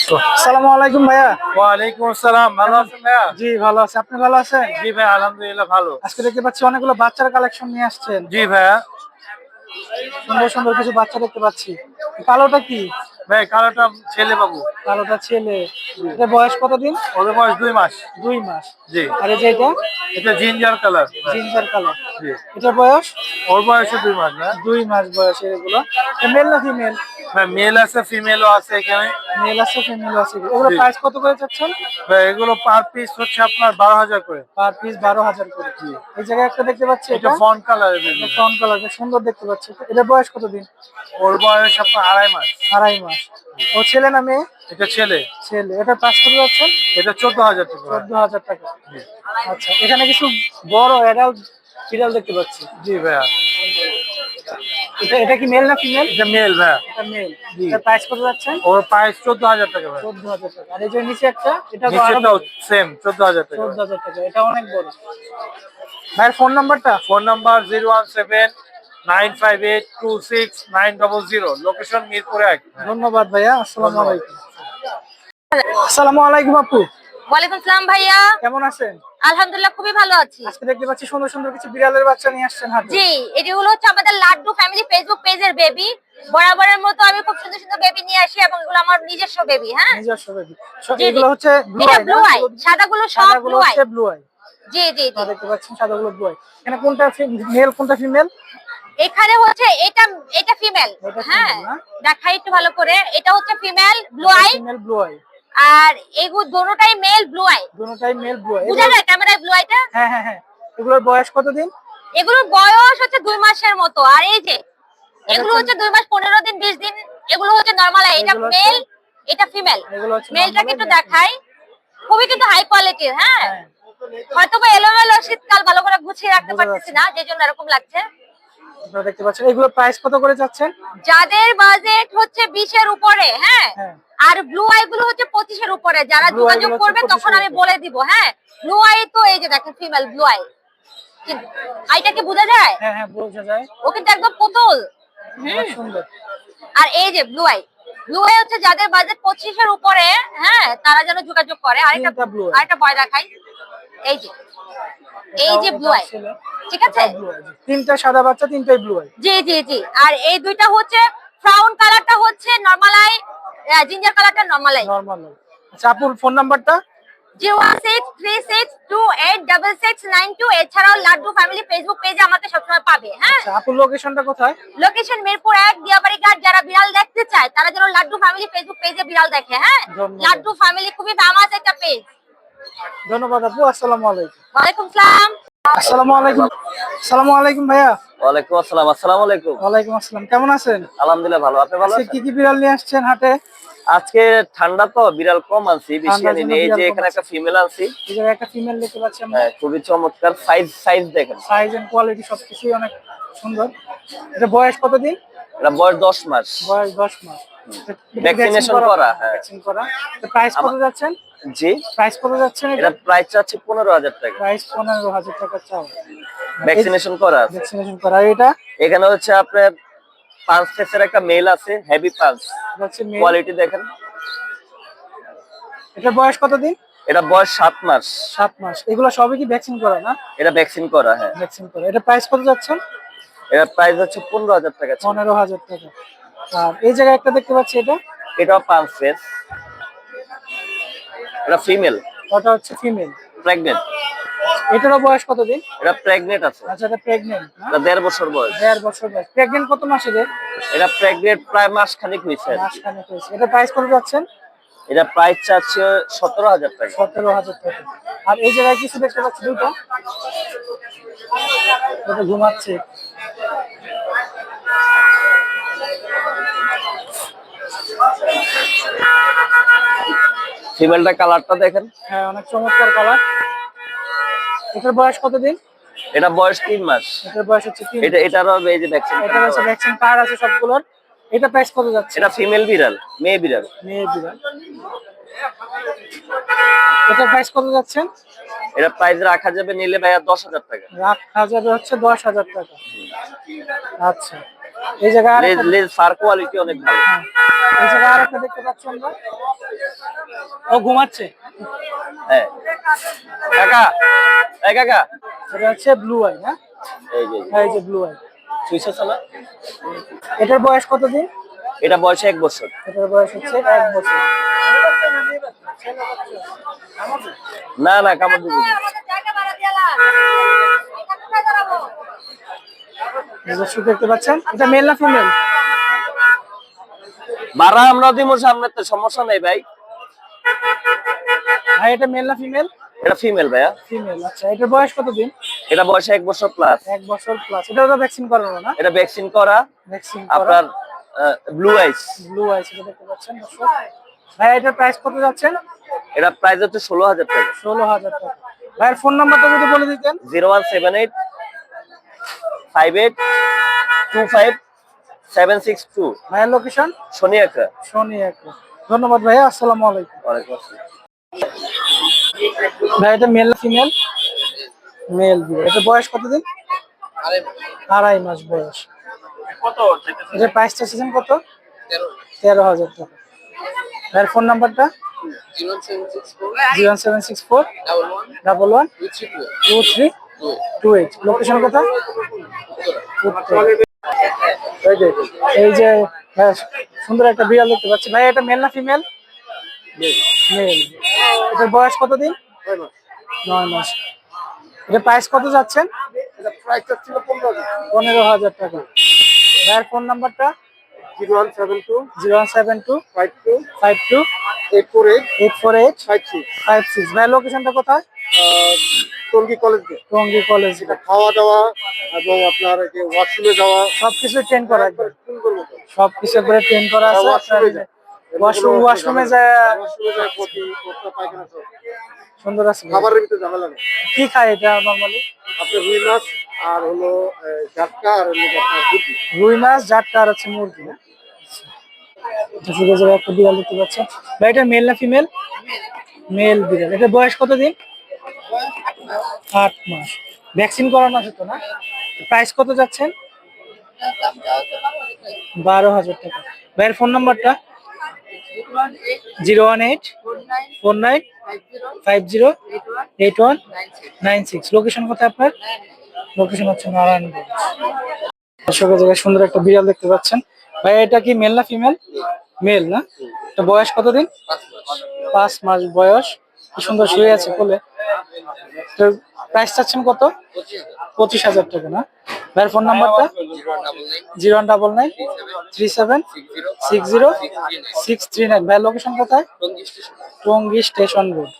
আসসালামু আলাইকুম ভাইয়া। ওয়ালাইকুম আসসালাম ভালো আছেন ভাইয়া? জি ভালো আছে। আপনি ভালো আছেন? জি ভাই আলহামদুলিল্লাহ ভালো। আজকে দেখতে পাচ্ছি অনেকগুলো বাচ্চার কালেকশন নিয়ে আসছেন। জি ভাইয়া। সুন্দর সুন্দর কিছু বাচ্চা দেখতে পাচ্ছি। কালোটা কি? ভাই কালোটা ছেলে বাবু। কালোটা ছেলে। এটা বয়স কতদিন? ওদের বয়স দুই মাস। দুই মাস। জি। আর এই যে এটা? এটা জিঞ্জার কালার। Ginger colour. জি। এটা বয়স? ওর বয়সে দুই মাস না? দুই মাস বয়সের এগুলো। মেল না ফিমেল? ভাই মেল আছে ফিমেলও আছে এখানে। মেল আছে ফিমেল আছে। এগুলো প্রাইস কত করে চাচ্ছেন? ভাই এগুলো পার পিস হচ্ছে আপনার বারো হাজার করে। পার পিস বারো হাজার করে। এই জায়গায় একটা দেখতে পাচ্ছি এটা ফন কালার ফ্রন্ট কালার সুন্দর দেখতে পাচ্ছি। এটা বয়স কতদিন? ওর বয়স আপনার আড়াই মাস। আড়াই মাস। ও ছেলে না মেয়ে? এটা ছেলে। ছেলে। এটা পাঁচ করে যাচ্ছেন? এটা চোদ্দ হাজার টাকা। চোদ্দ হাজার টাকা। আচ্ছা এখানে কিছু বড় অ্যাডাল্ট বিড়াল দেখতে পাচ্ছি। জি ভাইয়া। এটা এটা কি মেল না ফিমেল এটা মেল ভাইয়া। এটা মেল জি। এটা প্রাইস কত যাচ্ছেন ওর প্রাইস চোদ্দ হাজার টাকা ভাই চোদ্দ হাজার টাকা। আর এই যে নিচে একটা এটা তো আরও সেম চোদ্দ হাজার টাকা। চোদ্দ হাজার টাকা। এটা অনেক বড়। ভাইয়ের ফোন নাম্বারটা phone number zero one seven nine five eight two six nine double zero. Location Mirpur এক। ধন্যবাদ ভাইয়া আসসালামু আলাইকুম। আসসালামু আলাইকুম আপু। ওয়ালাইকুম সালাম ভাইয়া। কেমন আছেন? আলহামদুলিল্লাহ খুবই ভালো আছি। আজকে দেখতে পাচ্ছি সুন্দর সুন্দর কিছু বিড়ালের বাচ্চা নিয়ে আসছেন হাতে। জি এটি হলো হচ্ছে আমাদের লাড্ডু ফ্যামিলি ফেসবুক পেজের বেবি বরাবরের মতো আমি খুব সুন্দর সুন্দর বেবি নিয়ে আসি এবং এগুলো আমার নিজস্ব বেবি হ্যাঁ? নিজস্ব জি। এগুলো হচ্ছে ব্লু আই সাদাগুলো সব ব্লু আই ব্লু আই জি জি জি। দেখতে পাচ্ছেন সাদাগুলো ব্লু আই এখানে কোনটা মেল কোনটা ফিমেল এখানে হচ্ছে এটা এটা ফিমেল হ্যাঁ দেখাই একটু ভালো করে। এটা হচ্ছে female blue eye female blue eye আর এগুলো দোনোটাই মেল ব্লু আই দুটোটাই মেল ব্লু আই বুঝা যায় ক্যামেরায় ব্লু আইটা হ্যাঁ হ্যাঁ হ্যাঁ। এগুলোর বয়স কতদিন? এগুলোর বয়স হচ্ছে দুই মাসের মতো। আর এই যে এগুলো হচ্ছে- দুই মাস পনেরো দিন বিশ দিন এগুলো হচ্ছে নর্মাল এটা মেল এটা ফিমেল মেলটাকে normal একটু দেখাই। খুবই কিন্তু হাই কোয়ালিটির হ্যাঁ। হ্যাঁ। হয়তো বা এলোমেলো শীতকাল ভালো করে গুছিয়ে রাখতে পারতেছি না যে জন্য এরকম লাগছে। আপনারা দেখতে পাচ্ছেন। এগুলো প্রাইস কত করে যাচ্ছেন? যাদের বাজেট হচ্ছে বিশের উপরে হ্যাঁ? হ্যাঁ। আর ব্লু আই গুলো হচ্ছে পঁচিশের উপরে যারা যোগাযোগ করবে তখন আমি বলে দিব হ্যাঁ? ব্লু আই তো এই যে দেখেন ফিমেল ব্লু আই আইটা কি বোঝা যায়? হ্যাঁ হ্যাঁ বোঝা যায়। ও কিন্তু একদম পুতুল। সুন্দর। আর এই যে ব্লু আই ব্লু আই হচ্ছে যাদের বাজেট পঁচিশের উপরে হ্যাঁ? তারা যেন যোগাযোগ করে। আরেকটা। আরেকটা ভয় দেখাই। এই যে এই যে ব্লু আই ঠিক আছে। তিনটা সাদা বাচ্চা তিনটাই ব্লু আই জি জি জি। আর এই দুইটা হচ্ছে ব্রাউন কালারটা হচ্ছে নর্মাল আই জিঞ্জার কালারটা নর্মাল আই নরমাল আচ্ছা আপুর ফোন নাম্বারটা এছাড়াও লাড্ডু ফ্যামিলি ফেসবুক পেজে আমাকে সবসময় পাবে হ্যাঁ? আচ্ছা আপুর লোকেশনটা কোথায়? লোকেশন মিরপুর এক দিয়াবাড়ি ঘাট যারা বিড়াল দেখতে চায় তারা যেন লাড্ডু ফ্যামিলি ফেসবুক পেজে বিড়াল দেখে হ্যাঁ? লাড্ডু ফ্যামিলি খুবই ফেমাস একটা পেজ ধন্যবাদ আপু আসসালামু আলাইকুম। ওয়ালাইকুম সালাম। আসসালামু আলাইকুম। আসসালামু আলাইকুম ভাইয়া। ওয়ালাইকুম আসসালাম আসসালামু আলাইকুম। ওয়ালাইকুম আসসালাম কেমন আছেন? আলহামদুলিল্লাহ ভালো আপনি ভালো আজকে আছেন? কি কি বিড়াল নিয়ে আসছেন হাটে? আজকে ঠান্ডা তো বিড়াল কম আনছি বেশি আনি এই যে এখানে একটা ফিমেল আনছি। একটা ফিমেল দেখতে পাচ্ছি আমরা। হ্যাঁ খুবই চমৎকার সাইজ সাইজ দেখেন। সাইজ এন্ড কোয়ালিটি সবকিছুই অনেক সুন্দর। এটা বয়স কতদিন? এটা বয়স দশ মাস। বয়স দশ মাস। Vaccination করা, হ্যাঁ। ভ্যাকসিন করা। প্রাইস কত যাচ্ছেন? জি। প্রাইস কত যাচ্ছেন এটা? এটা প্রাইস পনেরো হাজার টাকা। প্রাইস পনেরো হাজার টাকা চাও। ভ্যাকসিনেশন করা আছে। ভ্যাকসিনেশন করা। এটা? এখানে হচ্ছে আপনার পাঁচ ফেসের একটা মেল আছে হেভি পাঁচ হচ্ছে কোয়ালিটি দেখেন। এটার বয়স কতদিন এটা বয়স সাত মাস। সাত মাস। এগুলো সবই কি ভ্যাকসিন করা না? এটা ভ্যাকসিন করা হ্যাঁ। ভ্যাকসিন করা। এটা প্রাইস কত যাচ্ছেন? এটা প্রাইস হচ্ছে পনেরো হাজার টাকা। ছিল। পনেরো হাজার টাকা। আর এই জায়গায় একটা দেখতে পাচ্ছি এটা? এটাও পাঁচ ফেস এটা ফিমেল। ওটা হচ্ছে ফিমেল। প্রেগনেন্ট। এটারও বয়স কতদিন? এটা প্রেগনেন্ট আছে। আচ্ছা এটা প্রেগনেন্ট এটা দেড় বছর বয়স। দেড় বছর বয়স। প্রেগনেন্ট কত মাসে রে এটা প্রেগনেন্ট প্রায় মাস খানিক হয়েছে। মাস খানেক হয়েছে। এটা প্রাইস কত যাচ্ছেন? এটা প্রাইস চাচ্ছে সতেরো হাজার টাকা। সতেরো হাজার টাকা। আর এই জায়গায় কিছু দেখতে পাচ্ছি দুটো। এটা ঘুমাচ্ছে। ফিমেলটা কালারটা দেখেন। হ্যাঁ অনেক চমৎকার কালার এটার বয়স কতদিন? এটা বয়স তিন মাস। এটার বয়স হচ্ছে তিন এটা এটারও এই যে ভ্যাকসিন এটা হচ্ছে ভ্যাকসিন কার্ড আছে সবগুলোর। এটা প্রাইস কত যাচ্ছে? এটা ফিমেল বিড়াল মেয়ে বিড়াল মেয়ে বিড়াল এটা প্রাইস কত যাচ্ছেন এটা প্রাইস রাখা যাবে নিলে ভাইয়া দশ হাজার টাকা। রাখা যাবে হচ্ছে দশ হাজার টাকা। আচ্ছা। এই জায়গায় আর লেজ লেজ ফার কোয়ালিটি অনেক ভালো। এই জায়গায় আর একটা দেখতে পাচ্ছি আমরা। ও ঘুমাচ্ছে। হ্যাঁ। কাকা এই কাকা। এটা হচ্ছে ব্লু আই না? এই যে হ্যাঁ এই যে ব্লু আই আছে এটার বয়স কতদিন এটা বয়সে এক বছর। এটার বয়স হচ্ছে এক বছর। না না কামড় দিবি না। আমাদের জায়গা ভাড়া দিয়ালা এটা কোথায় দাঁড়াবো দর্শক দেখতে পাচ্ছেন এটা মেল না ফিমেল? আমরা দিব সামনে তো সমস্যা নেই ভাই। ভাই এটা মেল না ফিমেল? এটা ফিমেল ভাইয়া। ফিমেল আচ্ছা এটার বয়স কতদিন? এটা বয়সে এক বছর প্লাস এক বছর প্লাস এটাও তো ভ্যাকসিন করানো না? এটা ভ্যাকসিন করা। ভ্যাকসিন আপনার ব্লু আইস ব্লু আইস এটা দেখতে পাচ্ছেন দর্শক। ভাই এটার প্রাইস কত যাচ্ছেন এটা প্রাইস হচ্ছে ষোলো হাজার টাকা। ষোলো হাজার টাকা। ভাইয়ের ফোন নাম্বারটা যদি বলে দিতেন। Zero one seven eight five eight two five seven six two ভাইয়ের লোকেশন সোনিয়াকা শনি একটা ধন্যবাদ ভাইয়া আসসালামু আলাইকুম। ওয়ালাইকুম আসসালাম। ভাই এটা মেল ফিমেল মেল বিড়াল এটা বয়স কতদিন? আড়াই মাস বয়স। এটা প্রাইস চাচ্ছেন কত? তেরো। হাজার টাকা। ভাইয়ের ফোন নাম্বারটা zero seven six four. Double one. Two three two eight location কোথায় এই যে হ্যাঁ, সুন্দর একটা বিড়াল দেখতে পাচ্ছি। ভাই এটা মেল না ফিমেল মেল এটার বয়স কতদিন? নয় মাস। এটা প্রাইস কত যাচ্ছেন? পনেরো হাজার। টাকা। ভাইয়ের ফোন নাম্বারটা zero one seven two zero one seven two five two five two eight four eight eight four eight five six. Five six. ভাইয়ের লোকেশনটা কোথায়? টঙ্গী কলেজ টঙ্গি কলেজ খাওয়া দাওয়া এবং আপনার এই যে ওয়াশরুমে যাওয়া সবকিছু ট্রেন করা একবার সুন্দর মতো সবকিছু করে ট্রেন করা আছে ওয়াশরুমে ওয়াশরুম যায় ওয়াশরুমে যায় পটি পোস্তা পায়খানা সুন্দর আছে। খাবারের ভিতরে ঝামেলা নেই। কি খায় এটা নর্মালি আপনার রুই মাছ আর হলো জাটকা আর হলো আপনার রুই মাছ জাটকা আর হচ্ছে মুরগি না? একটা বিড়াল দেখতে পাচ্ছেন। ভাই এটা মেল না ফিমেল মেল বিড়াল। এটা বয়স কতদিন? আট মাস। ভ্যাকসিন করানো আছে তো না? প্রাইস কত যাচ্ছেন? বারো হাজার টাকা। ভাইয়ের ফোন নাম্বারটা? Zero one eight four nine five zero eight one nine six. Location কোথায় আপনার? লোকেশন হচ্ছে নারায়ণগঞ্জ। দর্শকের জায়গায় সুন্দর একটা বিড়াল দেখতে পাচ্ছেন। ভাই এটা কি মেল না ফিমেল? মেল না? বয়স কতদিন? পাঁচ মাস বয়স। কি সুন্দর শুয়ে আছে কোলে? প্রাইস চাচ্ছেন কত? পঁচিশ হাজার টাকা না? ভাইয়ের ফোন নাম্বারটা zero one double nine three seven six zero six three nine. ভাইয়ের লোকেশন কোথায়? Tongi station road.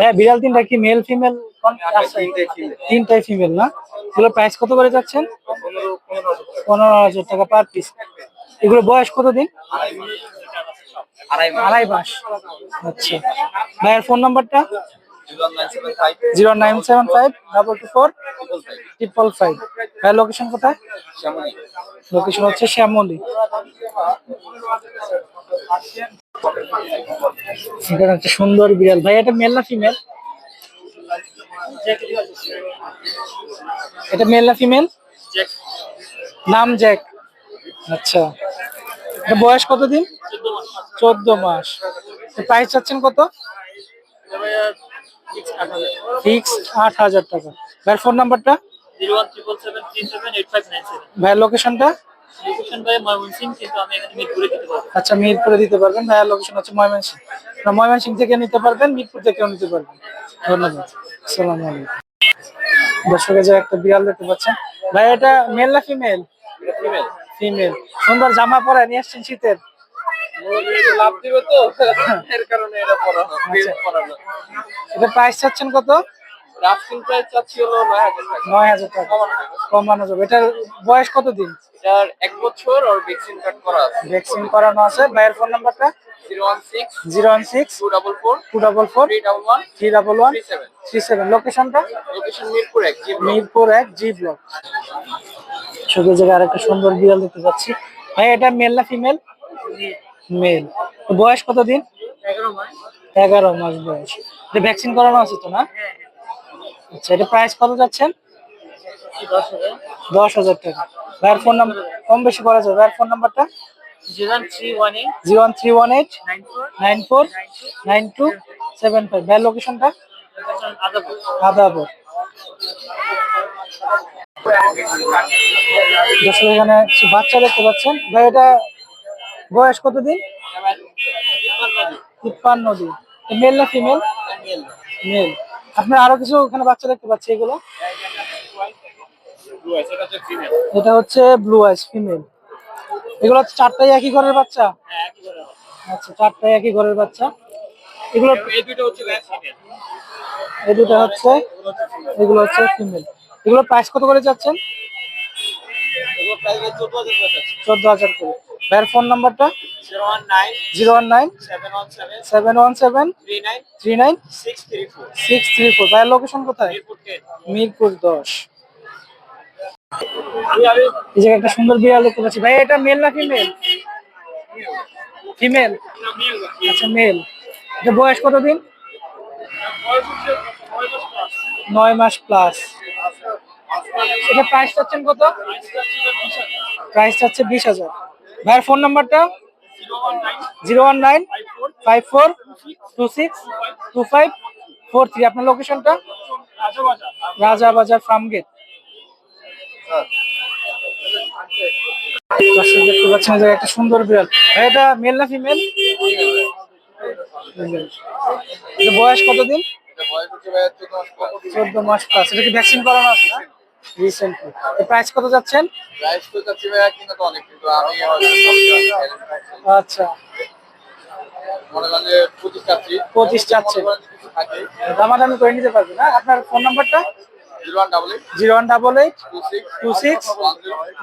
হ্যাঁ বিড়াল তিনটা কি মেল ফিমেল তিনটাই ফিমেল না? এগুলো প্রাইস কত করে যাচ্ছেন পনেরো হাজার টাকা। পার পিস এগুলো বয়স কতদিন? আড়াই মাস। আচ্ছা। ভাইয়ের ফোন নাম্বারটা? Zero nine seven five. Double two four, triple five. ভাইয়ের লোকেশন কোথায়? লোকেশন হচ্ছে শ্যামলী। একটা সুন্দর বিড়াল। ভাই, এটা মেল না ফিমেল এটা মেল না ফিমেল নাম জ্যাক আচ্ছা। বয়স কতদিন? চোদ্দ মাস। প্রাইস চাচ্ছেন কত? ফিক্স আট হাজার টাকা। ভাইয়ের ফোন নাম্বারটা ভাইয়ের লোকেশনটা আচ্ছা মিরপুরে দিতে পারবেন। ভাইয়ার লোকেশন হচ্ছে ময়মনসিং ময়মনসিং থেকে নিতে পারবেন, মিরপুর থেকেও নিতে পারবেন। ধন্যবাদ। আসসালামু আলাইকুম। দর্শকের যে একটা বিড়াল দেখতে পাচ্ছেন। ভাই, এটা মেল না ফিমেল ফিমেল সুন্দর জামা পরে নিয়ে আসছেন শীতের। লাভ দিবে তো এর কারণে এটা আচ্ছা। প্রাইস চাচ্ছেন কত? রাফটিং প্রাইস চাচ্ছি হলো নয় হাজার টাকা। কমানো যাবে। এটার বয়স কতদিন? এটার এক বছর আর ভ্যাকসিন কার্ড করা আছে। ভ্যাকসিন করানো আছে। ভাইয়ের ফোন নাম্বারটা লোকেশনটা? মিরপুর এক জি ব্লক। চোখের জায়গায় আরেকটা সুন্দর বিড়াল দেখতে পাচ্ছি। ভাই এটা মেল না ফিমেল মেল বয়স কতদিন? এগারো মাস। বয়স। এটা ভ্যাকসিন করানো আছে তো না? আচ্ছা এটা প্রাইস কত যাচ্ছেন? দশ হাজার। টাকা। ভাইয়ের ফোন নাম্বার কম বেশি করা যাবে ভাইয়ের ফোন নাম্বারটা three one three one eight. Nine four. Nine two. Seven five. ভাইয়ের লোকেশনটা আদাপুর দর্শক এখানে বাচ্চা দেখতে পাচ্ছেন। ভাই এটা বয়স কতদিন? তিপ্পান্ন দিন। মেল না ফিমেল মেল আপনার আরও কিছু ওখানে বাচ্চা দেখতে পাচ্ছি এগুলো? এটা হচ্ছে ব্লু আইস ফিমেল এগুলো হচ্ছে চারটাই একই ঘরের বাচ্চা? আচ্ছা চারটাই একই ঘরের বাচ্চা। এগুলো এই দুটো হচ্ছে এই দুটো হচ্ছে এগুলো হচ্ছে ফিমেল এগুলো প্রাইস কত করে যাচ্ছেন? চোদ্দ হাজার করে ভাইয়ের ফোন নাম্বারটা zero one nine seven one seven three nine six three four. ভাইয়ের লোকেশন কোথায়? মিরপুর দশ। এই জায়গায় একটা সুন্দর বিড়াল দেখতে পাচ্ছি। ভাই এটা মেল না ফিমেল ফিমেল আচ্ছা মেল এটা বয়স কতদিন? নয় মাস প্লাস এটা প্রাইস চাচ্ছেন কত? প্রাইস চাচ্ছে বিশ হাজার। ভাইয়ের ফোন নাম্বারটা zero one nine five four two six two five four three. আপনার লোকেশনটা রাজা বাজার ফার্ম গেট দেখতে পাচ্ছেন এই একটা সুন্দর বিড়াল। ভাই, এটা মেল না ফিমেল বয়স কতদিন? চোদ্দ মাস প্লাস। এটা কি ভ্যাকসিন করানো আছে না? রিসেন্টলি প্রাইস কত যাচ্ছেন? প্রাইস তো চাচ্ছি ভাইয়া কিনা তো অনেক কিন্তু আমি আচ্ছা। পঁচিশ চাচ্ছি দামাদামি করে নিতে পারবেন না আপনার ফোন নাম্বারটা zero one double eight. Two six.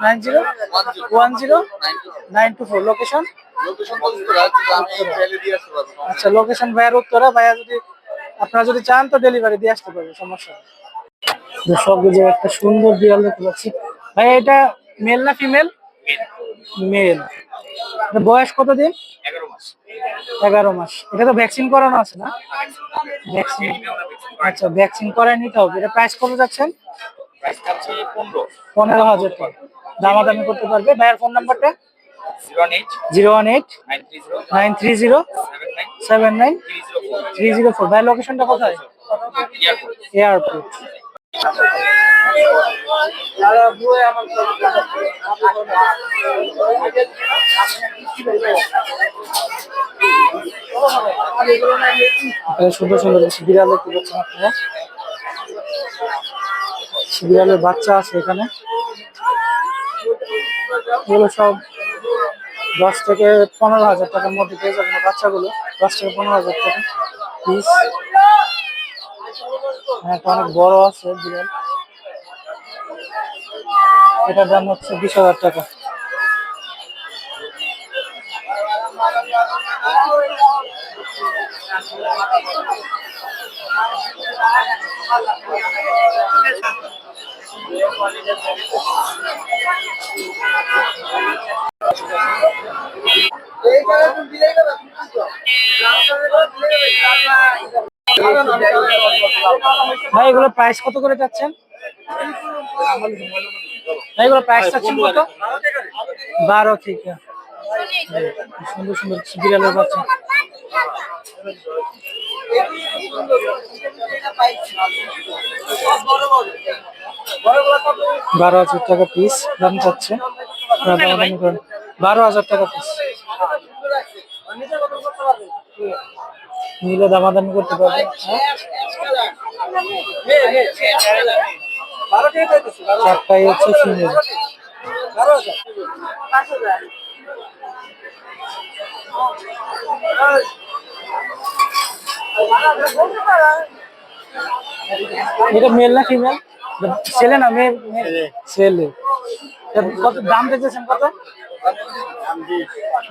Nine zero. One zero. Nine two four. Location তো কিন্তু পারব। আচ্ছা লোকেশন ভাইয়ার উত্তরা। ভাইয়া যদি আপনারা যদি চান তো ডেলিভারি দিয়ে আসতে পারবে সমস্যা নেই। দর্শক যে একটা সুন্দর বিড়াল দেখতে পাচ্ছি। ভাই এটা মেল না ফিমেল মেল বয়স কতদিন এগারো মাস। এটা তো ভ্যাকসিন করানো আছে না? ভ্যাকসিন আচ্ছা ভ্যাকসিন করাই নিতে হবে। এটা প্রাইস কত যাচ্ছেন? পনেরো। হাজার টাকা। দামাদামি করতে পারবে। ভাইয়ের ফোন নাম্বারটা zero one eight. Nine three zero. Seven nine. Three zero four. ভাইয়ের লোকেশনটা কোথায়? এয়ারপোর্ট। সুন্দর সুন্দর বিড়াল দেখতে পাচ্ছেন আপনারা? বিড়ালের বাচ্চা আছে এখানে। এগুলো সব দশ থেকে পনেরো হাজার টাকার মধ্যে পেয়ে যাবেন বাচ্চাগুলো। দশ থেকে পনেরো হাজার টাকা। পিস। অনেক বড় আছে বিড়াল। এটার দাম হচ্ছে বিশ হাজার টাকা। ভাই এগুলো প্রাইস কত করে চাচ্ছেন? ভাই এগুলো প্রাইস চাচ্ছেন কত? বারো থেকে সুন্দর সুন্দর বিড়ালের বাচ্চা বারো হাজার টাকা পিস দাম চাচ্ছে। বারো হাজার টাকা পিস নিলে দামাদামি করতে পারবেন চারটাই হচ্ছে ফিমেল এটা মেল না ফিমেল ছেলে না মেয়ে? ছেলে। কত দাম চাইছেন কত?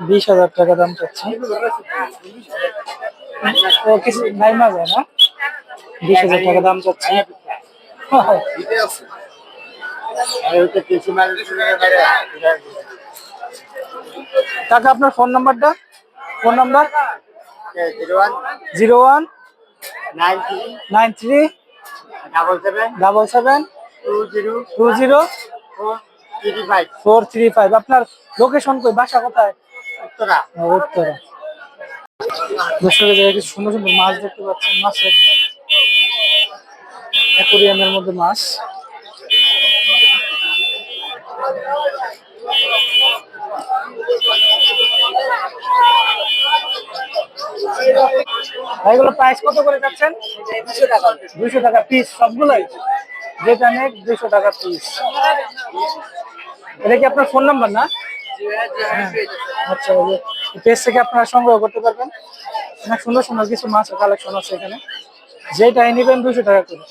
বিশ হাজার টাকা দাম চাচ্ছে। কিছু নাই না যায় না? বিশ হাজার টাকা দাম চাচ্ছে। কাকা আপনার ফোন নাম্বারটা? Phone number? Zero one? Nine three? Double seven? Double seven? Two zero? Two zero? Three five? Four three five. আপনার লোকেশন কই? বাসা কোথায়? উত্তরা। উত্তরা। দর্শকের জায়গায় কিছু সুন্দর সুন্দর মাছ দেখতে পাচ্ছেন মাছের অ্যাকোরিয়ামের মধ্যে মাছ। এগুলো প্রাইস কত করে যাচ্ছেন? দুশো টাকা। দুইশো টাকা পিস সবগুলোই? টাকা এটা কি আপনার ফোন নাম্বার না? আচ্ছা পেজ থেকে আপনারা সংগ্রহ করতে পারবেন। অনেক সুন্দর সুন্দর কিছু মাছের কালেকশন আছে এখানে। যেটাই নেবেন দুশো টাকা করে।